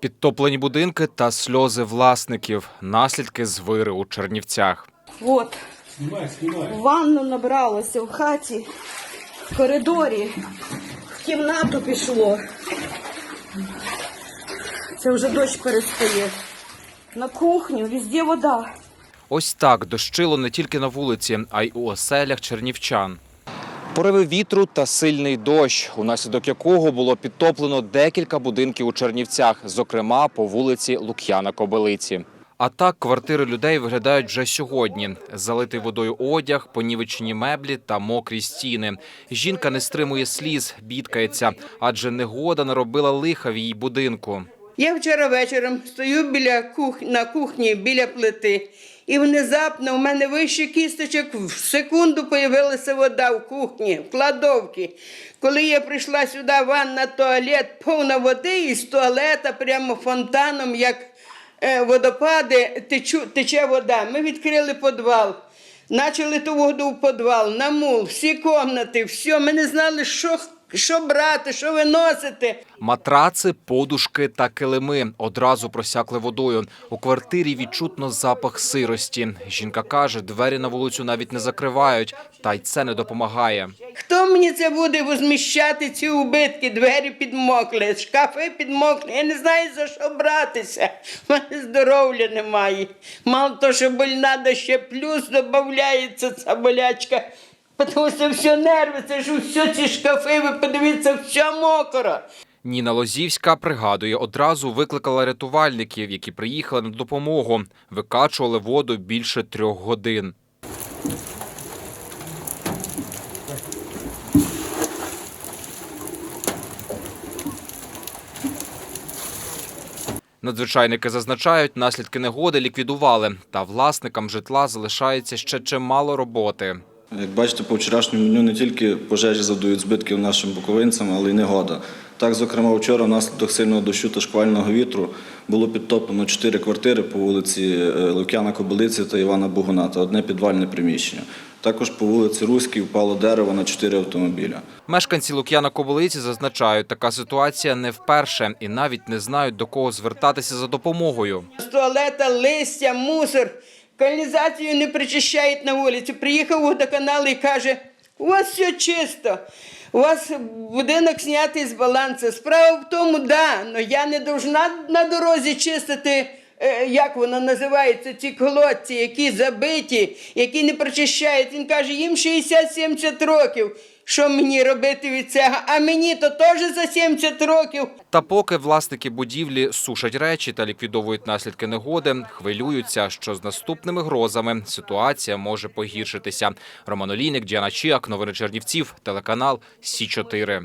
Підтоплені будинки та сльози власників. Наслідки звири у Чернівцях. От. Ванну набралося в хаті, в коридорі, в кімнату пішло. Це вже дощ перестає. На кухню, везде вода. Ось так дощило не тільки на вулиці, а й у оселях чернівчан. Пориви вітру та сильний дощ, унаслідок якого було підтоплено декілька будинків у Чернівцях, зокрема по вулиці Лук'яна Кобилиці. А так квартири людей виглядають вже сьогодні. Залитий водою одяг, понівечені меблі та мокрі стіни. Жінка не стримує сліз, бідкається, адже негода наробила лиха в її будинку. Я вчора вечором стою біля кух... на кухні біля плити, і внезапно у мене вище кісточок в секунду появилася вода в кухні, в кладовці. Коли я прийшла сюди, ванна, туалет, повна води, і з туалета прямо фонтаном, як е, водопади, течу, тече вода. Ми відкрили підвал. Начали ту воду в підвал, на мул, всі кімнати, все. Ми не знали, що, що брати, що виносити. Матраци, подушки та килими одразу просякли водою. У квартирі відчутно запах сирості. Жінка каже, двері на вулицю навіть не закривають, та й це не допомагає. Хто мені це буде возміщати ці убитки? Двері підмокли, шкафи підмокли. Я не знаю за що братися. У мене здоров'я немає. Мало того, що больна, да ще плюс додається ця болячка. Тому що все нерви, це ж все ці шкафи, ви подивіться, все мокро. Ніна Лозівська пригадує, одразу викликала рятувальників, які приїхали на допомогу. Викачували воду більше трьох годин. Надзвичайники зазначають, наслідки негоди ліквідували, та власникам житла залишається ще чимало роботи. Як бачите, по вчорашньому дню не тільки пожежі завдають збитків нашим буковинцям, але й негода. Так, зокрема, вчора внаслідок сильного дощу та шквального вітру було підтоплено чотири квартири по вулиці е, Лук'яна Кобилиці та Івана Бугуна та одне підвальне приміщення. Також по вулиці Руській впало дерево на чотири автомобіля. Мешканці Лук'яна Кобилиці зазначають, така ситуація не вперше і навіть не знають до кого звертатися за допомогою. З туалета листя, мусор, каналізацію не причищають на вулиці. Приїхав водоканал і каже, у вас все чисто, у вас будинок знятий з балансу. Справа в тому, да, але я не должна на дорозі чистити. е, Як воно називається, ці колодці, які забиті, які не прочищають. Він каже, їм 60-70 років. Що мені робити від цього? А мені то теж за 70 років. Та поки власники будівлі сушать речі та ліквідовують наслідки негоди, хвилюються, що з наступними грозами ситуація може погіршитися. Роман Олійник, Діана Чіак, новини Чернівців, телеканал Сі 4